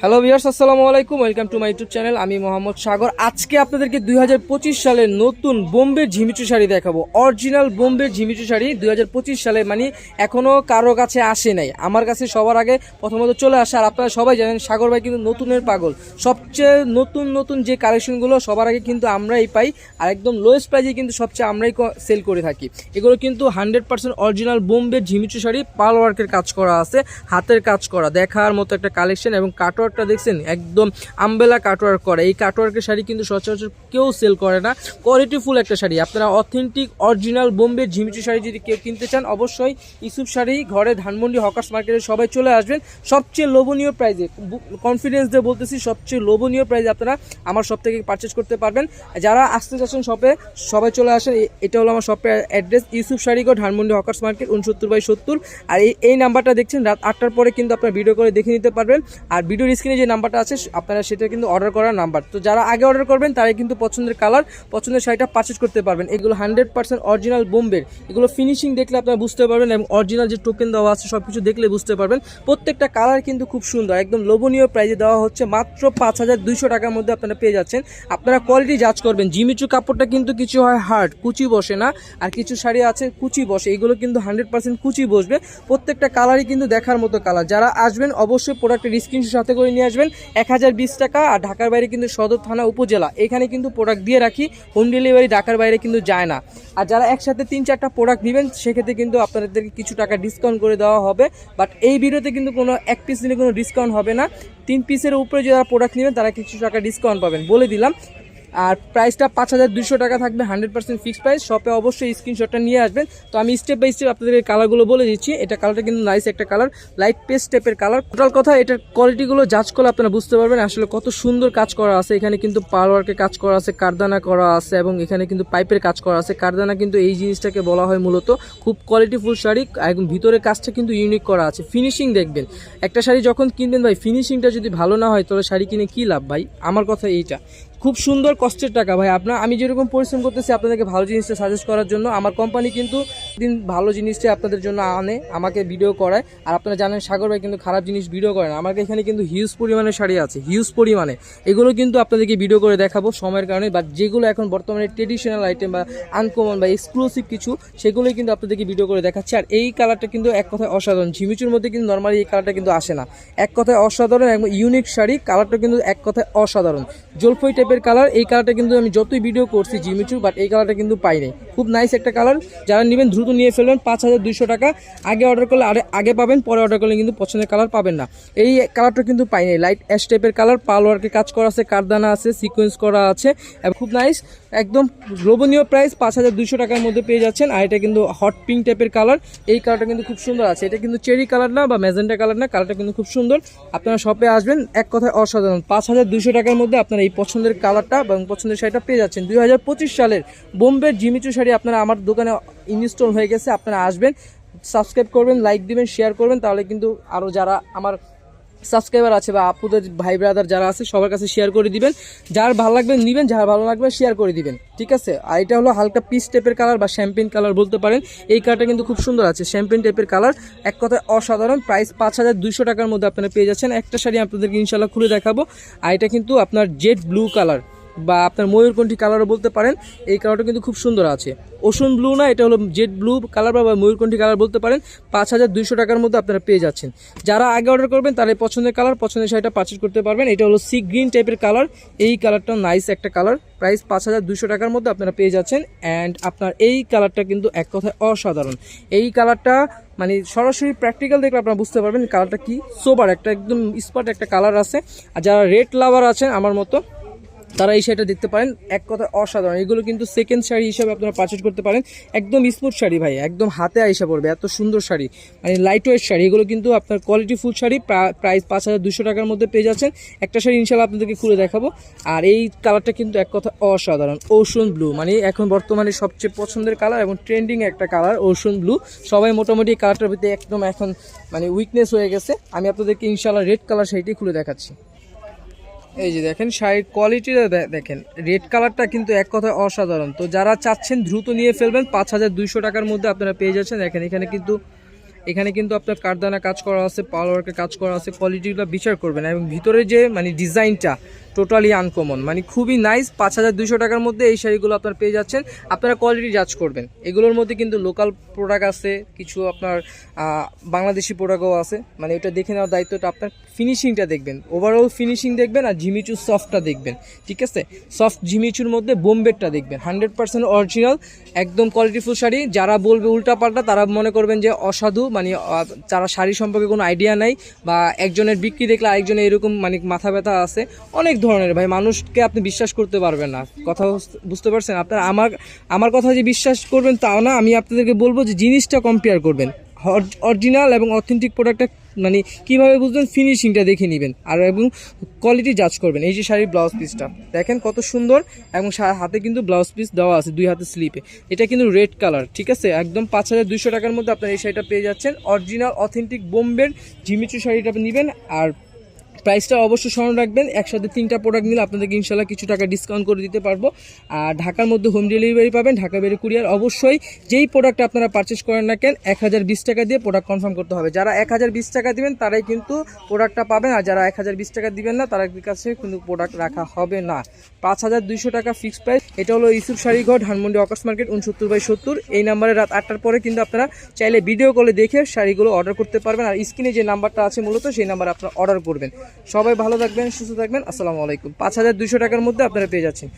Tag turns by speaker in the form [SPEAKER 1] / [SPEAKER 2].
[SPEAKER 1] Hello viewers আসসালামু আলাইকুম welcome to my YouTube channel আমি মোহাম্মদ সাগর। আজকে আপনাদেরকে দুই সালের নতুন বোম্বে ঝিমিচু শাড়ি দেখাবো। অরিজিনাল বোম্বে ঝিমিচু শাড়ি দুই হাজার পঁচিশ সালে মানে এখনও কারও কাছে আসে নাই। আমার কাছে সবার আগে প্রথমত চলে আসে, আর আপনারা সবাই জানেন সাগর ভাই কিন্তু নতুনের পাগল। সবচেয়ে নতুন নতুন যে কালেকশনগুলো সবার আগে কিন্তু আমরাই পাই, আর একদম লোয়েস্ট প্রাইজে কিন্তু সবচেয়ে আমরাই সেল করে থাকি। এগুলো কিন্তু হান্ড্রেড পার্সেন্ট অরিজিনাল বোম্বে ঝিমিচু শাড়ি পাল ওয়ার্কের কাজ করা আছে, হাতের কাজ করা, দেখার মতো একটা কালেকশন এবং কাটওয়ার্কটা দেখছেন, একদম আম্বেলা কাটওয়ার্ক করা। এই কাটওয়ার্কের শাড়ি কিন্তু সচরাচর কেউ সেল করে না। কোয়ালিটিফুল একটা শাড়ি। আপনারা অথেন্টিক অরিজিনাল বোম্বে ঝিমিচু শাড়ি যদি কেউ কিনতে চান, অবশ্যই ইসুফ শাড়ি, ঘরে ধানমন্ডি, হকার্স মার্কেটে সবাই চলে আসবেন। সবচেয়ে লোভনীয় প্রাইজে কনফিডেন্স দিয়ে বলতেছি, সবচেয়ে লোভনীয় প্রাইজে আপনারা আমার সব থেকে পারচেস করতে পারবেন। যারা আসতে চাচ্ছেন শপে সবাই চলে আসেন। এটা হলো আমার শপের অ্যাড্রেস ইউসুফ শাড়িগো ধানমন্ডি, হকার্স মার্কেট, উনসত্তর বাই সত্তর। আর এই নাম্বারটা দেখছেন, রাত আটটার পরে কিন্তু আপনারা ভিডিও করে দেখে নিতে পারবেন। আর ভিডিওর স্ক্রিনে যে নাম্বারটা আছে আপনারা সেটা কিন্তু অর্ডার করার নাম্বার। তো যারা আগে অর্ডার করবেন, তারাই কিন্তু পছন্দের কালার পছন্দের শাড়িটা পারচেস করতে পারবেন। এগুলো হান্ড্রেড পার্সেন্ট অরিজিনাল বোম্বের। এগুলো ফিনিশিং দেখলে আপনারা বুঝতে পারবেন এবং অরিজিনাল যে টোকেন দেওয়া আছে সব কিছু দেখলে বুঝতে পারবেন। প্রত্যেকটা কালার কিন্তু খুব সুন্দর, একদম লোভনীয় প্রাইজে দেওয়া হচ্ছে। মাত্র পাঁচ হাজার দুইশো টাকার মধ্যে আপনারা পেয়ে যাচ্ছেন। আপনারা কোয়ালিটি জাজ করবেন। জিমিচু কাপড়টা কিন্তু কিছু হয় হার্ড কুচি বসে না। আর কিছু শাড়ি আছে কুচি বসে। এগুলো কিন্তু হান্ড্রেড পার্সেন্ট কুচি বসবে। প্রত্যেকটা কালারই কিন্তু দেখার মতো কালার যারা আসবেন, অবশ্যই প্রোডাক্টের স্ক্রিনশট সাথে করে নিয়ে আসবেন। এক হাজার বিশ টাকা আর ঢাকার বাইরে কিন্তু সদর থানা উপজেলা। এখানে কিন্তু প্রোডাক্ট দিয়ে রাখি হোম ডেলিভারি ঢাকার বাইরে কিন্তু যায় না। আর যারা একসাথে তিন চারটা প্রোডাক্ট নেবেন, সেক্ষেত্রে কিন্তু আপনাদেরকে কিছু টাকা ডিসকাউন্ট করে দেওয়া হবে। বাট এই ভিডিওতে কিন্তু কোনো এক পিস নিলে কোনো ডিসকাউন্ট হবে না। তিন পিসের উপরে যারা প্রোডাক্ট নেবেন, তারা কিছু টাকা ডিসকাউন্ট পাবেন। বলে দিলাম আর প্রাইসটা পাঁচ হাজার দুশো টাকা থাকবে হান্ড্রেড পার্সেন্ট ফিক্স প্রাইস শপে অবশ্যই স্ক্রিনশটটা নিয়ে আসবেন। তো আমি স্টেপ বাই স্টেপ আপনাদের কালারগুলো বলে দিচ্ছি। এটা কালারটা কিন্তু নাইস একটা কালার লাইট পেস্ট টাইপের কালার টোটাল কথা, এটার কোয়ালিটিগুলো জাজ করলে আপনারা বুঝতে পারবেন আসলে কত সুন্দর কাজ করা আছে। এখানে কিন্তু পারওয়ার্কের কাজ করা আছে, কারদানা করা আছে এবং এখানে কিন্তু পাইপের কাজ করা আছে। কারদানা কিন্তু এই জিনিসটাকে বলা হয় মূলত খুব কোয়ালিটিফুল শাড়ি। এবং ভিতরে কাজটা কিন্তু ইউনিক করা আছে। ফিনিশিং দেখবেন। একটা শাড়ি যখন কিনবেন ভাই ফিনিশিংটা যদি ভালো না হয়, তাহলে শাড়ি কিনে কী লাভ ভাই? আমার কথা এইটা। খুব সুন্দর কষ্টের টাকা, ভাই। আপনার আমি যেরকম পরিশ্রম করতেছি আপনাদেরকে ভালো জিনিসটা সাজেস্ট করার জন্য, আমার কোম্পানি কিন্তু দিন ভালো জিনিসটা আপনাদের জন্য আনে, আমাকে ভিডিও করায়। আর আপনারা জানেন, সাগর ভাই কিন্তু খারাপ জিনিস ভিডিও করে না। আমাকে এখানে কিন্তু হিউজ পরিমাণে শাড়ি আছে হিউজ পরিমাণে। এগুলো কিন্তু আপনাদেরকে ভিডিও করে দেখাবো সময়ের কারণে বা যেগুলো এখন বর্তমানে ট্রেডিশনাল আইটেম বা আনকমন বা এক্সক্লুসিভ কিছু, সেগুলোই কিন্তু আপনাদেরকে ভিডিও করে দেখাচ্ছে। আর এই কালারটা কিন্তু এক কথায় অসাধারণ। ঝিমিচুর মধ্যে কিন্তু নর্মালি এই কালারটা কিন্তু আসে না। এক কথায় অসাধারণ এবং ইউনিক শাড়ি কালারটা কিন্তু এক কথায় অসাধারণ। জলফই টাইপের কালার এই কালারটা কিন্তু আমি যতই ভিডিও করছি জিমিচুর বাট এই কালারটা কিন্তু পাই নাই। খুব নাইস একটা কালার যারা নেবেন, দ্রুত নিয়ে ফেলবেন, পাঁচ হাজার দুইশো টাকা। আগে অর্ডার করলে আরে, আগে পাবেন, পরে অর্ডার করলে কিন্তু পছন্দের কালার পাবেন না। এই কালারটা কিন্তু পাই নাই। লাইট অ্যাশ টাইপের কালার পাল ওয়ার্কের কাজ করা আছে, কারদানা আছে সিকোয়েন্স করা আছে খুব নাইস একদম লোভনীয় প্রাইস পাঁচ হাজার দুইশো টাকার মধ্যে পেয়ে যাচ্ছেন। আর এটা কিন্তু হট পিঙ্ক টাইপের কালার এই কালারটা কিন্তু খুব সুন্দর আছে। এটা কিন্তু চেরি কালার না, বা ম্যাজেন্টা কালার না কালারটা কিন্তু খুব সুন্দর। আপনারা শপে আসবেন, এক কথায় অসাধারণ। পাঁচ হাজার দুইশো টাকার মধ্যে আপনারা এই পছন্দের কালারটা এবং পছন্দের শাড়িটা পেয়ে যাচ্ছেন। দুই হাজার পঁচিশ সালের বোম্বের জিমিচু শাড়ি আপনারা আমার দোকানে ইনস্টল হয়ে গেছে, আপনারা আসবেন, সাবস্ক্রাইব করবেন, লাইক দিবেন, শেয়ার করবেন, তাহলে কিন্তু আরও যারা আমার সাবস্ক্রাইবার আছে বা আপুদের ভাই ব্রাদার যারা আছে, সবার কাছে শেয়ার করে দিবেন। যার ভালো লাগবে নেবেন, যার ভালো লাগবে শেয়ার করে দিবেন, ঠিক আছে? আর এটা হলো হালকা পিস টাইপের কালার বা শ্যাম্পেন কালার বলতে পারেন। এই কালারটা কিন্তু খুব সুন্দর আছে শ্যাম্পেন টাইপের কালার। এক কথায় অসাধারণ, প্রাইস পাঁচ হাজার দুইশো টাকার মধ্যে আপনারা পেয়ে যাচ্ছেন। একটা শাড়ি আপনাদেরকে ইনশাল্লাহ খুলে দেখাবো। আর এটা কিন্তু আপনার জেড ব্লু কালার বা আপনার ময়ূরকণ্ঠী কালারও বলতে পারেন, এই কালারটা কিন্তু খুব সুন্দর আছে। ওশন ব্লু না, এটা হলো জেড ব্লু কালার বা ময়ূরকণ্ঠী কালার বলতে পারেন, পাঁচ হাজার দুইশো টাকার মধ্যে আপনারা পেয়ে যাচ্ছেন। যারা আগে অর্ডার করবেন, তারা পছন্দের কালার পছন্দের শাড়িটা পারচেজ করতে পারবেন। এটা হলো সি গ্রিন টাইপের কালার এই কালারটা নাইস একটা কালার প্রাইস পাঁচ হাজার দুইশো টাকার মধ্যে আপনারা পেয়ে যাচ্ছেন অ্যান্ড আপনার এই কালারটা কিন্তু এক কথায় অসাধারণ। এই কালারটা মানে সরাসরি প্র্যাকটিক্যাল দেখলে আপনারা বুঝতে পারবেন কালারটা কি। সোবার একটা, একদম স্পট একটা কালার আছে। আর যারা রেড লাভার আছেন, আমার মতো তারা এই শাড়িটা দেখতে পারেন, এক কথা অসাধারণ। এগুলো কিন্তু সেকেন্ড শাড়ি হিসাবে আপনারা পারচেজ করতে পারেন। একদম স্মুথ শাড়ি ভাই, একদম হাতে আইসা পড়বে, এত সুন্দর শাড়ি। মানে লাইট ওয়েট শাড়ি, এগুলো কিন্তু আপনার কোয়ালিটি ফুল শাড়ি প্রাইস পাঁচ হাজার দুশো টাকার মধ্যে পেয়ে যাচ্ছেন। একটা শাড়ি ইনশাল্লাহ আপনাদেরকে খুলে দেখাবো। আর এই কালারটা কিন্তু এক কথা অসাধারণ ওশন ব্লু মানে এখন বর্তমানে সবচেয়ে পছন্দের কালার এবং ট্রেন্ডিং একটা কালার ওশন ব্লু সবাই মোটামুটি এই কালারটার ভিতরে একদম এখন মানে উইকনেস হয়ে গেছে। আমি আপনাদেরকে ইনশাল্লাহ রেড কালার শাড়িটি খুলে দেখাচ্ছি। এই যে দেখেন, শাড়ির কোয়ালিটিটা দেখেন রেড কালারটা কিন্তু এক কথায় অসাধারণ। তো যারা চাচ্ছেন দ্রুত নিয়ে ফেলবেন, পাঁচ হাজার দুইশো টাকার মধ্যে আপনারা পেয়ে যাচ্ছেন। দেখেন, এখানে কিন্তু এখানে কিন্তু আপনার কারদানা কাজ করা আছে পাওয়ার ওয়ার্কের কাজ করা আছে কোয়ালিটিগুলো বিচার করবেন। এবং ভিতরে যে মানে ডিজাইনটা টোটালি আনকমন মানে খুবই নাইস পাঁচ হাজার দুইশো টাকার মধ্যে এই শাড়িগুলো আপনার পেয়ে যাচ্ছেন। আপনারা কোয়ালিটি জাজ করবেন। এগুলোর মধ্যে কিন্তু লোকাল প্রোডাক্ট আছে, কিছু আপনার বাংলাদেশি প্রোডাক্টও আছে। মানে এটা দেখে নেওয়ার দায়িত্বটা আপনার ফিনিশিংটা দেখবেন। ওভারঅল ফিনিশিং দেখবেন আর ঝিমিচু সফটটা দেখবেন। ঠিক আছে? সফট ঝিমিচুর মধ্যে বোম্বেরটা দেখবেন। হান্ড্রেড পার্সেন্ট অরিজিনাল একদম কোয়ালিটিফুল শাড়ি। যারা বলবে উল্টাপাল্টা, তারা মনে করবেন যে অসাধু। মানে যারা শাড়ি সম্পর্কে কোনো আইডিয়া নাই বা একজনের বিক্রি দেখলে আরেকজনের এরকম মানে মাথা ব্যথা আছে, অনেক ধরনের, ভাই? মানুষকে আপনি বিশ্বাস করতে পারবেন না। কথা বুঝতে পারছেন? আপনার আমার আমার কথা যে বিশ্বাস করবেন তাও না, আমি আপনাদেরকে বলব যে জিনিসটা কম্পেয়ার করবেন। অরিজিনাল এবং অথেন্টিক প্রোডাক্টটা মানে কীভাবে বুঝবেন ফিনিশিংটা দেখে নেবেন। আর এবং কোয়ালিটি জাজ করবেন। এই যে শাড়ির ব্লাউজ পিসটা দেখেন কত সুন্দর এবং হাতে কিন্তু ব্লাউজ পিস দেওয়া আছে দুই হাতে স্লিপে এটা কিন্তু রেড কালার ঠিক আছে? একদম পাঁচ হাজার দুইশো টাকার মধ্যে আপনার এই শাড়িটা পেয়ে যাচ্ছেন। অরিজিনাল অথেন্টিক বোম্বের ঝিমিচু শাড়িটা আপনি নেবেন। আর প্রাইসটা অবশ্যই স্মরণ রাখবেন। একসাথে তিনটা প্রোডাক্ট নিলে আপনাদেরকে ইনশাল্লাহ কিছু টাকা ডিসকাউন্ট করে দিতে পারব। আর ঢাকার মধ্যে হোম ডেলিভারি পাবেন, ঢাকা বেড়ে কুরিয়ার অবশ্যই। যেই প্রোডাক্ট আপনারা পারচেস করেন না কেন, এক হাজার বিশ টাকা দিয়ে প্রোডাক্ট কনফার্ম করতে হবে। যারা এক হাজার বিশ টাকা দিবেন, তারাই কিন্তু প্রোডাক্টটা পাবেন। আর যারা এক হাজার বিশ টাকা দিবেন না তাদের কাছে কিন্তু প্রোডাক্ট রাখা হবে না। পাঁচ হাজার দুইশো টাকা ফিক্সড প্রাইস এটা হলো ইসুফ শাড়িঘর, ধানমন্ডি অকাশ মার্কেট, উনসত্তর বাই সত্তর। এই নাম্বারে রাত আটটার পরে কিন্তু আপনারা চাইলে ভিডিও কলে দেখে শাড়িগুলো অর্ডার করতে পারবেন। আর স্ক্রিনে যে নাম্বারটা আছে মূলত, সেই নাম্বারে আপনারা অর্ডার করবেন। সবাই ভালো থাকবেন, সুস্থ থাকবেন। আসসালামু আলাইকুম। পাঁচ হাজার দুইশো টাকার মধ্যে আপনারা পেয়ে যাচ্ছেন।